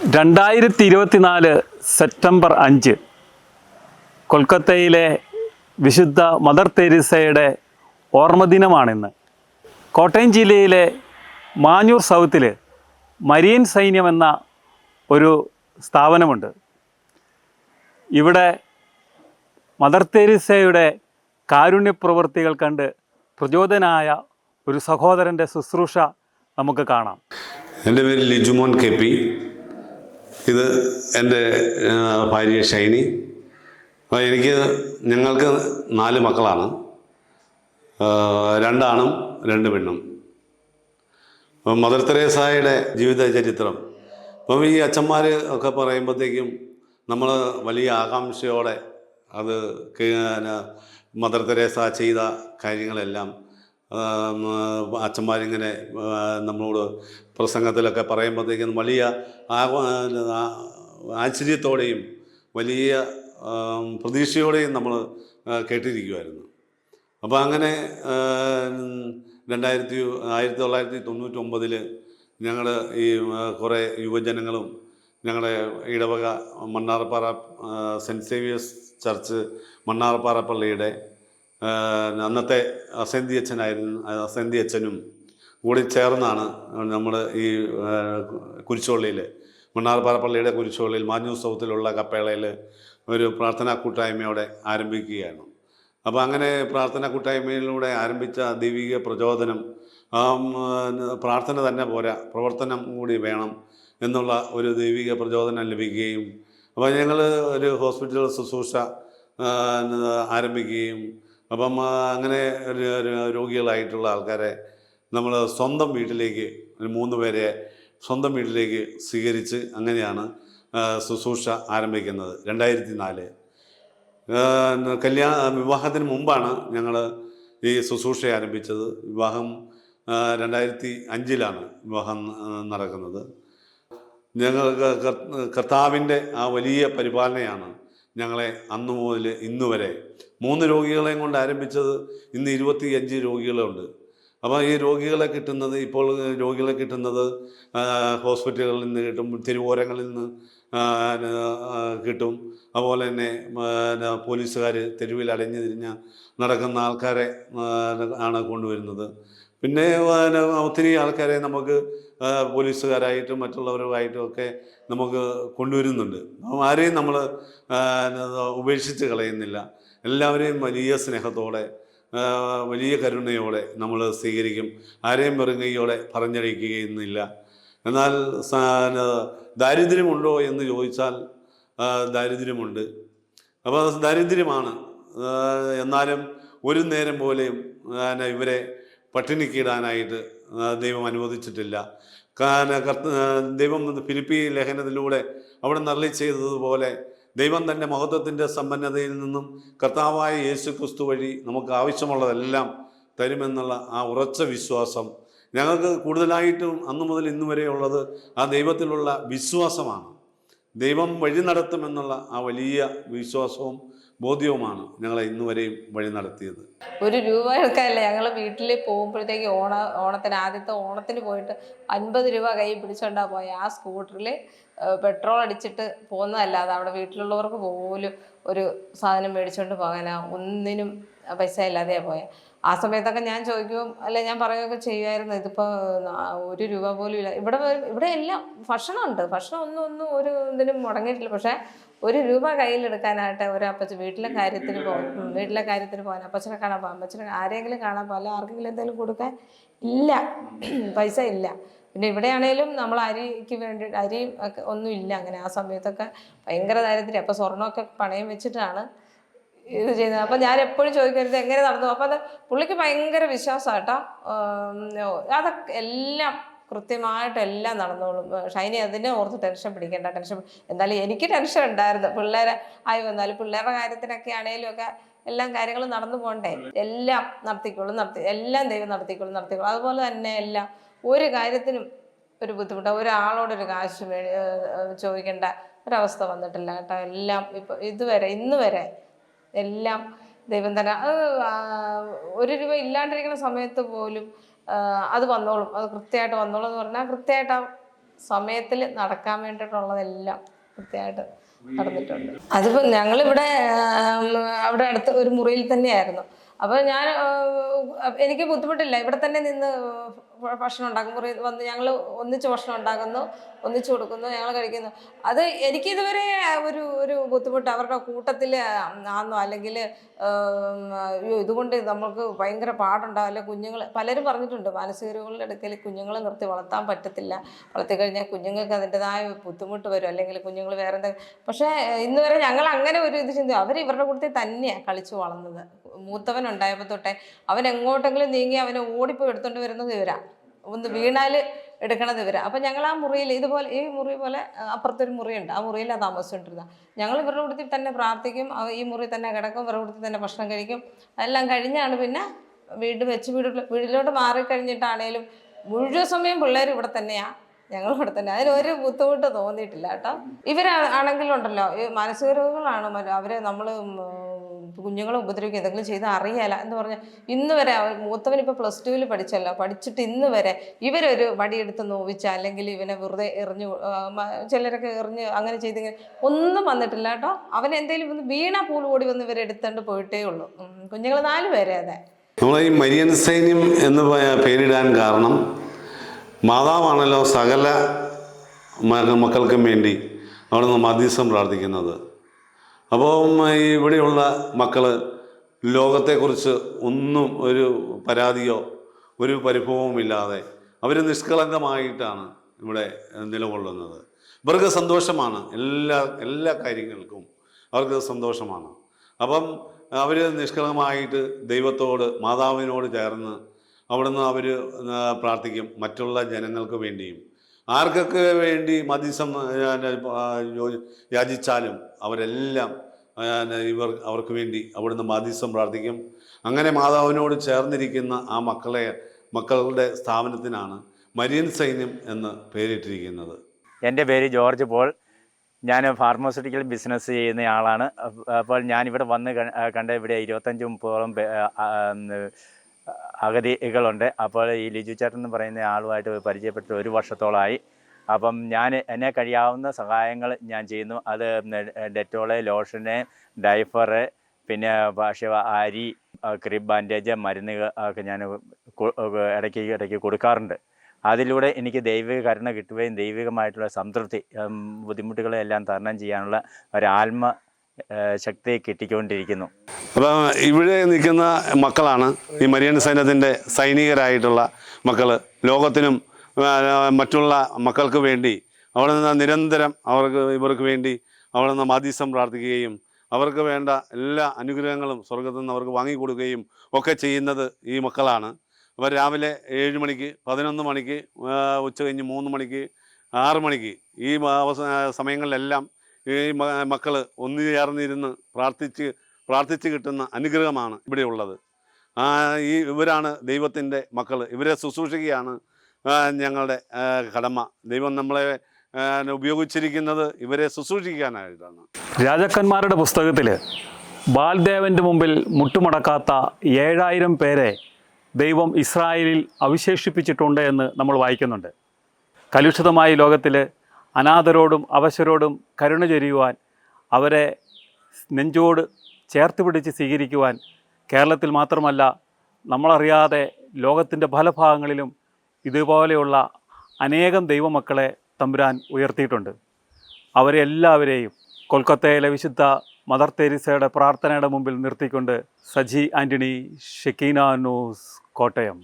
രണ്ടായിരത്തി ഇരുപത്തിനാല് സെപ്റ്റംബർ അഞ്ച് കൊൽക്കത്തയിലെ വിശുദ്ധ മദർ തെരേസയുടെ ഓർമ്മദിനമാണിന്ന്. കോട്ടയം ജില്ലയിലെ മാഞ്ഞൂർ സൗത്തിൽ മരിയൻ സൈന്യം എന്ന ഒരു സ്ഥാപനമുണ്ട്. ഇവിടെ മദർ തെരേസയുടെ കാരുണ്യപ്രവൃത്തികൾ കണ്ട് പ്രചോദനായ ഒരു സഹോദരന്റെ ശുശ്രൂഷ നമുക്ക് കാണാം. എന്റെ പേര് ലിജുമോൻ കെ പി. ഇത് എന്റെ ഭാര്യ ഷൈനി. എനിക്ക് ഞങ്ങൾക്ക് നാല് മക്കളാണ്. രണ്ടാണും രണ്ട് പെണ്ണും. മദർ തെരേസായുടെ ജീവിത ചരിത്രം. അപ്പം ഈ അച്ഛന്മാർ ഒക്കെ പറയുമ്പോഴത്തേക്കും നമ്മൾ വലിയ ആകാംക്ഷയോടെ അത് മദർ തെരേസ ചെയ്ത കാര്യങ്ങളെല്ലാം അച്ഛന്മാരിങ്ങനെ നമ്മളോട് പ്രസംഗത്തിലൊക്കെ പറയുമ്പോഴത്തേക്കും വലിയ ആശ്ചര്യത്തോടെയും വലിയ പ്രതീക്ഷയോടെയും നമ്മൾ കേട്ടിരിക്കുമായിരുന്നു അപ്പോൾ അങ്ങനെ രണ്ടായിരത്തി ആയിരത്തി തൊള്ളായിരത്തി തൊണ്ണൂറ്റൊമ്പതിൽ ഞങ്ങൾ ഈ കുറേ യുവജനങ്ങളും ഞങ്ങളുടെ ഇടവക Mannarppara Saint Xavier's Church Mannarppara പള്ളിയുടെ അന്നത്തെ അസന്തി അച്ഛനായിരുന്നു. അസന്തി അച്ഛനും കൂടി ചേർന്നാണ് നമ്മൾ ഈ കുരിശോള്ളിയിൽ മണ്ണാർപ്പാറ പള്ളിയുടെ കുരിശോള്ളിയിൽ മാഞ്ഞൂസവത്തിലുള്ള കപ്പേളയിൽ ഒരു പ്രാർത്ഥനാ കൂട്ടായ്മയോടെ ആരംഭിക്കുകയാണ് അപ്പോൾ അങ്ങനെ പ്രാർത്ഥനാ കൂട്ടായ്മയിലൂടെ ആരംഭിച്ച ദൈവിക പ്രചോദനം പ്രാർത്ഥന തന്നെ പോരാ പ്രവർത്തനം കൂടി വേണം എന്നുള്ള ഒരു ദൈവിക പ്രചോദനം ലഭിക്കുകയും അപ്പോൾ ഞങ്ങൾ ഒരു ഹോസ്പിറ്റൽ ശുശ്രൂഷ ആരംഭിക്കുകയും അപ്പം അങ്ങനെ രോഗികളായിട്ടുള്ള ആൾക്കാരെ നമ്മൾ സ്വന്തം വീട്ടിലേക്ക് ഒരു മൂന്ന് പേരെ സ്വന്തം വീട്ടിലേക്ക് സ്വീകരിച്ച് അങ്ങനെയാണ് ശുശ്രൂഷ ആരംഭിക്കുന്നത് രണ്ടായിരത്തി നാല് കല്യാണ വിവാഹത്തിന് മുമ്പാണ് ഞങ്ങൾ ഈ ശുശ്രൂഷ ആരംഭിച്ചത്. വിവാഹം രണ്ടായിരത്തി അഞ്ചിലാണ് വിവാഹം നടക്കുന്നത്. ഞങ്ങൾക്ക് കർ- കർത്താവിന്റെ ആ വലിയ പരിപാലനയാണ് ഞങ്ങളെ അന്ന് മുതൽ ഇന്ന് വരെ. മൂന്ന് രോഗികളെയും കൊണ്ട് ആരംഭിച്ചത് ഇന്ന് ഇരുപത്തി അഞ്ച് രോഗികളുണ്ട്. അപ്പോൾ ഈ രോഗികളെ കിട്ടുന്നത് ഇപ്പോൾ രോഗികളെ കിട്ടുന്നത് ഹോസ്പിറ്റലുകളിൽ നിന്ന് കിട്ടും തെരുവോരങ്ങളിൽ നിന്ന് കിട്ടും. അതുപോലെ തന്നെ പോലീസുകാർ തെരുവിൽ അലഞ്ഞു തിരിഞ്ഞ് നടക്കുന്ന ആൾക്കാരെ ആണ് കൊണ്ടുവരുന്നത്. പിന്നെ ഒത്തിരി ആൾക്കാരെ നമുക്ക് പോലീസുകാരായിട്ടും മറ്റുള്ളവരുമായിട്ടും ഒക്കെ നമുക്ക് കൊണ്ടുവരുന്നുണ്ട്. ആരെയും നമ്മൾ ഉപേക്ഷിച്ച് കളയുന്നില്ല. എല്ലാവരെയും വലിയ സ്നേഹത്തോടെ വലിയ കരുണയോടെ നമ്മൾ സ്വീകരിക്കും. ആരെയും വെറുങ്കയോടെ പറഞ്ഞഴിക്കുകയെന്നില്ല എന്നാൽ ദാരിദ്ര്യമുണ്ടോ എന്ന് ചോദിച്ചാൽ ദാരിദ്ര്യമുണ്ട്. അപ്പോൾ ദാരിദ്ര്യമാണ് എന്നാലും ഒരു നേരം പോലെയും ഇവരെ പട്ടിണിക്കിടാനായിട്ട് ദൈവം അനുവദിച്ചിട്ടില്ല. കാരണം ദൈവം ഫിലിപ്പി ലേഖനത്തിലൂടെ അവിടെ നറളി ചെയ്തതുപോലെ ദൈവം തന്റെ മഹത്വത്തിന്റെ സമ്പന്നതയിൽ നിന്നും കർത്താവായ യേശു ക്രിസ്തു വഴി നമുക്ക് ആവശ്യമുള്ളതെല്ലാം തരുമെന്നുള്ള ആ ഉറച്ച വിശ്വാസം ഞങ്ങൾക്ക് കൂടുതലായിട്ടും അന്നു മുതൽ ഇന്നു വരെയുള്ളത് ആ ദൈവത്തിലുള്ള വിശ്വാസമാണ്. ദൈവം വഴി നടത്തുമെന്നുള്ള ആ വലിയ വിശ്വാസവും ബോധ്യവുമാണ് ഞങ്ങളെ ഇന്നുവരെയും വഴി നടത്തിയത്. ഒരു രൂപ എടുക്കാനല്ല. ഞങ്ങൾ വീട്ടിൽ പോകുമ്പോഴത്തേക്ക് ഓണ ഓണത്തിന് ആദ്യത്തെ ഓണത്തിന് പോയിട്ട് അൻപത് രൂപ കൈ പിടിച്ചോണ്ടാ പോയ. ആ സ്കൂട്ടറിൽ പെട്രോൾ അടിച്ചിട്ട് പോകുന്നതല്ലാതെ അവിടെ വീട്ടിലുള്ളവർക്ക് പോലും ഒരു സാധനം മേടിച്ചുകൊണ്ട് പോകാനാ. ഒന്നിനും പൈസ ഇല്ലാതെയാണ് പോയെ. ആ സമയത്തൊക്കെ ഞാൻ ചോദിക്കും അല്ല ഞാൻ പറയുകയൊക്കെ ചെയ്യുമായിരുന്നു ഇതിപ്പോൾ ഒരു രൂപ പോലും ഇല്ല. ഇവിടെ ഇവിടെ എല്ലാം ഭക്ഷണമുണ്ട്. ഭക്ഷണം ഒന്നും ഒന്നും ഒരു ഇതിനും മുടങ്ങിയിട്ടില്ല. പക്ഷേ ഒരു രൂപ കയ്യിലെടുക്കാനായിട്ട് ഒരു അപ്പച്ച വീട്ടിലെ കാര്യത്തിന് പോകും വീട്ടിലെ കാര്യത്തിന് പോകാൻ അപ്പച്ചനെ കാണാൻ പോകാം. അപ്പച്ചനെ ആരെങ്കിലും കാണാൻ പോകാം. ആർക്കെങ്കിലും എന്തെങ്കിലും കൊടുക്കാൻ ഇല്ല. പൈസ ഇല്ല. പിന്നെ ഇവിടെയാണേലും നമ്മൾ അരിക്ക് വേണ്ടി അരിയും ഒക്കെ ഒന്നും ഇല്ല. അങ്ങനെ ആ സമയത്തൊക്കെ ഭയങ്കര ദാരിദ്ര്യം. അപ്പോൾ സ്വർണമൊക്കെ പണയം വെച്ചിട്ടാണ് ഇത് ചെയ്യുന്നത്. അപ്പം ഞാൻ എപ്പോഴും ചോദിക്കരുത് എങ്ങനെ നടന്നു. അപ്പം അത് പുള്ളിക്ക് ഭയങ്കര വിശ്വാസമാണ് കേട്ടോ. അതൊക്കെ എല്ലാം കൃത്യമായിട്ട് എല്ലാം നടന്നോളും. ഷൈനി അതിനെ ഓർത്ത് ടെൻഷൻ പിടിക്കേണ്ട ടെൻഷൻ എന്നാലും എനിക്ക് ടെൻഷൻ ഉണ്ടായിരുന്നു. പിള്ളേരെ ആയി വന്നാലും പിള്ളേരുടെ കാര്യത്തിനൊക്കെ ആണേലും ഒക്കെ എല്ലാം കാര്യങ്ങളും നടന്നു പോകണ്ടേ എല്ലാം നടത്തിക്കോളും നടത്തി എല്ലാം ദൈവം നടത്തിക്കോളും നടത്തിക്കോളും. അതുപോലെ തന്നെ എല്ലാം ഒരു കാര്യത്തിനും ഒരു ബുദ്ധിമുട്ട് ഒരാളോടൊരു കാശ് ചോദിക്കേണ്ട ഒരവസ്ഥ വന്നിട്ടില്ല കേട്ടോ. എല്ലാം ഇപ്പം ഇതുവരെ ഇന്ന് വരെ എല്ലാം ദൈവം തന്നെ. അത് ഒരു രൂപ ഇല്ലാണ്ടിരിക്കുന്ന സമയത്ത് പോലും അത് വന്നോളും. അത് കൃത്യമായിട്ട് വന്നോളും എന്ന് പറഞ്ഞാൽ കൃത്യമായിട്ട് ആ സമയത്തിൽ നടക്കാൻ വേണ്ടിയിട്ടുള്ളതെല്ലാം കൃത്യമായിട്ട് നടന്നിട്ടുണ്ട്. അതിപ്പോൾ ഞങ്ങളിവിടെ അവിടെ അടുത്ത് ഒരു മുറിയിൽ തന്നെയായിരുന്നു. അപ്പോൾ ഞാൻ എനിക്ക് ബുദ്ധിമുട്ടില്ല. ഇവിടെ തന്നെ നിന്ന് ഭക്ഷണം ഉണ്ടാക്കും. മുറി വന്ന് ഞങ്ങൾ ഒന്നിച്ച് ഭക്ഷണം ഉണ്ടാക്കുന്നു ഒന്നിച്ച് കൊടുക്കുന്നു ഞങ്ങൾ കഴിക്കുന്നു. അത് എനിക്കിതുവരെ ഒരു ഒരു ബുദ്ധിമുട്ട് അവരുടെ കൂട്ടത്തിൽ ആന്നോ അല്ലെങ്കിൽ ഇതുകൊണ്ട് നമ്മൾക്ക് ഭയങ്കര പാടുണ്ടാവും. അല്ലെ കുഞ്ഞുങ്ങൾ പലരും പറഞ്ഞിട്ടുണ്ട് മാനസിക രോഗികളുടെ അടുക്കൽ കുഞ്ഞുങ്ങളെ നിർത്തി വളർത്താൻ പറ്റത്തില്ല. വളർത്തി കഴിഞ്ഞാൽ കുഞ്ഞുങ്ങൾക്ക് അതിന്റെതായ ബുദ്ധിമുട്ട് വരും അല്ലെങ്കിൽ കുഞ്ഞുങ്ങൾ വേറെ എന്തെങ്കിലും പക്ഷേ ഇന്ന് വരെ ഞങ്ങൾ അങ്ങനെ ഒരു ഇത് ചിന്തി അവർ ഇവരുടെ കൂട്ടത്തിൽ തന്നെയാണ് കളിച്ചു വളർന്നത്. മൂത്തവൻ ഉണ്ടായപ്പോൾ തൊട്ടേ അവൻ എങ്ങോട്ടെങ്കിലും നീങ്ങി അവനെ ഓടിപ്പോയി എടുത്തോണ്ട് വരുന്നത് ഇവരാ. ഒന്ന് വീണാൽ എടുക്കണത് ഇവരാ. അപ്പം ഞങ്ങൾ ആ മുറിയിൽ ഇതുപോലെ ഈ മുറി പോലെ അപ്പുറത്തൊരു മുറിയുണ്ട്. ആ മുറിയിലാണ് താമസിച്ചുകൊണ്ടിരുന്നത് ഞങ്ങൾ ഇവരുടെ കൂട്ടത്തിൽ തന്നെ പ്രാർത്ഥിക്കും. ഈ മുറി തന്നെ കിടക്കും. ഇവരുടെ കൂട്ടത്തിൽ തന്നെ ഭക്ഷണം കഴിക്കും. എല്ലാം കഴിഞ്ഞാണ് പിന്നെ വീട് വെച്ച് വീട് വീട്ടിലോട്ട് മാറിക്കഴിഞ്ഞിട്ടാണേലും മുഴുവൻ സമയം പിള്ളേർ ഇവിടെ തന്നെയാണ് ഞങ്ങൾ ഇവിടെ തന്നെ. അതിനൊരു ബുദ്ധിമുട്ട് തോന്നിയിട്ടില്ല കേട്ടോ. ഇവരാണെങ്കിലുണ്ടല്ലോ ഈ മാനസിക രോഗികളാണ് അവരെ നമ്മൾ കുഞ്ഞുങ്ങളെ ഉപദ്രവിക്കുക എന്തെങ്കിലും ചെയ്ത് അറിയാല എന്ന് പറഞ്ഞാൽ ഇന്ന് വരെ അവർ മൂത്തവൻ ഇപ്പോൾ പ്ലസ് ടുവിൽ പഠിച്ചല്ലോ. പഠിച്ചിട്ട് ഇന്ന് വരെ ഇവരൊരു വടിയെടുത്ത് നോവിച്ച അല്ലെങ്കിൽ ഇവനെ വെറുതെ എറിഞ്ഞു ചിലരൊക്കെ എറിഞ്ഞ് അങ്ങനെ ചെയ്തിങ്ങനെ ഒന്നും വന്നിട്ടില്ല കേട്ടോ. അവൻ എന്തെങ്കിലും ഒന്ന് വീണ പൂൾ ഓടി വന്ന് ഇവരെ എടുത്തോണ്ട് പോയിട്ടേ ഉള്ളൂ. കുഞ്ഞുങ്ങൾ നാല് പേരെ അതെ. നമ്മളെ ഈ മരിയൻ സൈന്യം എന്ന് പേരിടാൻ കാരണം മാതാവാണല്ലോ സകല മക്കൾക്കും വേണ്ടി അവിടെ നിന്ന് മധ്യസ്ഥം പ്രാർത്ഥിക്കുന്നത്. അപ്പം ഈ ഇവിടെയുള്ള മക്കൾ ലോകത്തെക്കുറിച്ച് ഒന്നും ഒരു പരാതിയോ ഒരു പരിഭവവും ഇല്ലാതെ അവർ നിഷ്കളങ്കമായിട്ടാണ് ഇവിടെ നിലകൊള്ളുന്നത്. ഇവർക്ക് സന്തോഷമാണ്. എല്ലാ എല്ലാ കാര്യങ്ങൾക്കും അവർക്ക് സന്തോഷമാണ്. അപ്പം അവർ നിഷ്കളങ്കമായിട്ട് ദൈവത്തോട് മാതാവിനോട് ചേർന്ന് അവിടുന്ന് അവർ പ്രാർത്ഥിക്കും. മറ്റുള്ള ജനങ്ങൾക്ക് വേണ്ടിയും. ആർക്കൊക്കെ വേണ്ടി മതിസം യാചിച്ചാലും അവരെല്ലാം ഇവർ അവർക്ക് വേണ്ടി അവിടുന്ന് മതിസം പ്രാർത്ഥിക്കും. അങ്ങനെ മാതാവിനോട് ചേർന്നിരിക്കുന്ന ആ മക്കളെ മക്കളുടെ സ്ഥാപനത്തിനാണ് മരിയൻ സൈന്യം എന്ന് പേരിട്ടിരിക്കുന്നത്. എന്റെ പേര് ജോർജ് പോൾ. ഞാൻ ഫാർമസ്യൂട്ടിക്കൽ ബിസിനസ് ചെയ്യുന്ന ആളാണ് അപ്പ- അപ്പോൾ ഞാനിവിടെ വന്ന് കണ്ട ഇവിടെ ഇരുപത്തഞ്ച് മുപ്പതോളം അഗതികളുണ്ട്. അപ്പോൾ ഈ ലിജു ചേട്ടൻ എന്ന് പറയുന്ന ആളുമായിട്ട് പരിചയപ്പെട്ട് ഒരു വർഷത്തോളമായി അപ്പം ഞാൻ എന്നെ കഴിയാവുന്ന സഹായങ്ങൾ ഞാൻ ചെയ്യുന്നു. അത് ഡെറ്റോൾ ലോഷന് ഡൈഫറ് പിന്നെ ഭാഷ അരി ക്രിബ് ബാൻഡേജ് മരുന്നുകൾ ഒക്കെ ഞാൻ ഇടയ്ക്ക് ഇടയ്ക്ക് കൊടുക്കാറുണ്ട്. അതിലൂടെ എനിക്ക് ദൈവിക കരുണ കിട്ടുകയും ദൈവികമായിട്ടുള്ള സംതൃപ്തി ബുദ്ധിമുട്ടുകളെല്ലാം തരണം ചെയ്യാനുള്ള ഒരു ശക്തി കിട്ടിക്കൊണ്ടിരിക്കുന്നു. അപ്പം ഇവിടെ നിൽക്കുന്ന മക്കളാണ് ഈ മരിയൻ സൈന്യത്തിന്റെ സൈനികരായിട്ടുള്ള മക്കൾ ലോകത്തിനും മറ്റുള്ള മക്കൾക്ക് വേണ്ടി അവിടെ നിന്ന് നിരന്തരം അവർക്ക് ഇവർക്ക് വേണ്ടി അവിടെ നിന്ന് മാധ്യസം പ്രാർത്ഥിക്കുകയും അവർക്ക് വേണ്ട എല്ലാ അനുഗ്രഹങ്ങളും സ്വർഗത്തിൽ നിന്ന് അവർക്ക് വാങ്ങിക്കൊടുക്കുകയും ഒക്കെ ചെയ്യുന്നത് ഈ മക്കളാണ്. അവർ രാവിലെ ഏഴ് മണിക്ക് പതിനൊന്ന് മണിക്ക് ഉച്ച കഴിഞ്ഞ് മൂന്ന് മണിക്ക് ആറ് മണിക്ക് ഈ സമയങ്ങളിലെല്ലാം ഈ മക്കൾ ഒന്നു ചേർന്നിരുന്ന് പ്രാർത്ഥിച്ച് പ്രാർത്ഥിച്ച് കിട്ടുന്ന അനുഗ്രഹമാണ് ഇവിടെ ഉള്ളത് ആ, ഈ ഇവരാണ് ദൈവത്തിന്റെ മക്കൾ ഇവരെ ശുശ്രൂഷിക്കുകയാണ് ഞങ്ങളുടെ കടമ. ദൈവം നമ്മളെ ഉപയോഗിച്ചിരിക്കുന്നത് ഇവരെ ശുശ്രൂഷിക്കാനായിട്ടാണ്. രാജാക്കന്മാരുടെ പുസ്തകത്തിൽ ബാൽദേവന്റെ മുമ്പിൽ മുട്ടുമടക്കാത്ത ഏഴായിരം പേരെ ദൈവം ഇസ്രായേലിൽ അവശേഷിപ്പിച്ചിട്ടുണ്ട് എന്ന് നമ്മൾ വായിക്കുന്നുണ്ട്. കലുഷിതമായ ലോകത്തിൽ അനാഥരോടും അവശരോടും കരുണ ചൊരിയുവാൻ അവരെ നെഞ്ചോട് ചേർത്ത് പിടിച്ച് സ്വീകരിക്കുവാൻ കേരളത്തിൽ മാത്രമല്ല നമ്മളറിയാതെ ലോകത്തിന്റെ പല ഭാഗങ്ങളിലും ഇതുപോലെയുള്ള അനേകം ദൈവമക്കളെ തമ്പുരാൻ ഉയർത്തിയിട്ടുണ്ട്. അവരെ എല്ലാവരെയും കൊൽക്കത്തയിലെ വിശുദ്ധ മദർ തെരേസയുടെ പ്രാർത്ഥനയുടെ മുമ്പിൽ നിർത്തിക്കൊണ്ട് സജി ആന്റണി ഷെക്കീന ന്യൂസ് കോട്ടയം.